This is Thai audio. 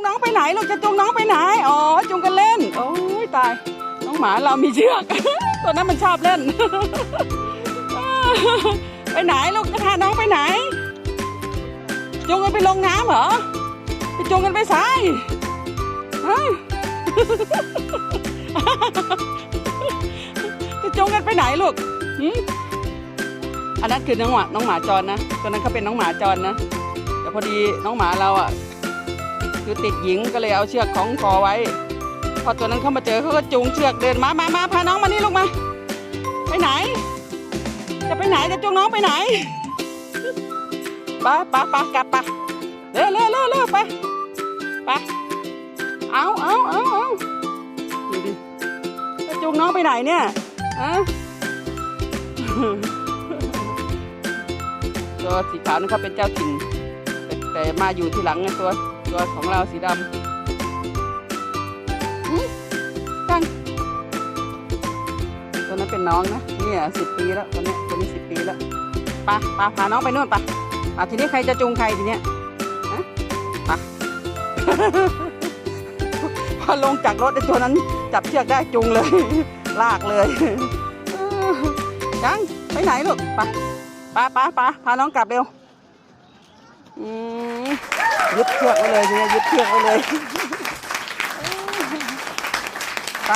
งน้องไปไหนลูกจะจูงน้องไปไหนอ๋อจูงกันเล่น โอ้ยตาย น้องหมาเรามีเชือกตัวนั้นมันชอบเล่น ไปไหนลูกจะพาน้องไปไหนจูงกันไปลงน้ำเหรอไปจูงกันไปซ้ายจะจูงกันไปไหนลูกอันนั้นคือน้องหมาน้องหมาจรนะตัวนั้นเขาเป็นน้องหมาจรนะแต่พอดีน้องหมาเราอะ คือติดหญิงก็เลยเอาเชือกของคอไว้ พอตัวนั้นเข้ามาเจอเขาก็จูงเชือกเดินมามามาพาน้องมานี่ลูกมา ไปไหน จะไปไหนจะจูงน้องไปไหนไปไปไปกลับไปเร็วเร็วเร็วเร็วไปไปเอาเอาเอาเอาดูดิจะจูงน้องไปไหนเนี่ยฮะตัวสีขาวนั่นเขาเป็นเจ้าถิ่นแต่แต่มาอยู่ทีหลังไงตัว ตัวของเราสีดำหืมจังตัวนั้นเป็นน้องนะเนี่ยสิบปีแล้วตัวนี้ตัวนี้สิบปีแล้วไปไปพาน้องไปนู่นไปอะทีนี้ใครจะจูงใครทีเนี้ยฮะไปพอลงจากรถไอ้ตัวนั้น จับเชือกได้จูงเลย ลากเลยเออจังไปไหนลูกไปไปไปไปพาน้องกลับเร็วอืม ยึดเชือกไว้เลยทีนี้ยึดเชือกไว้เลยไป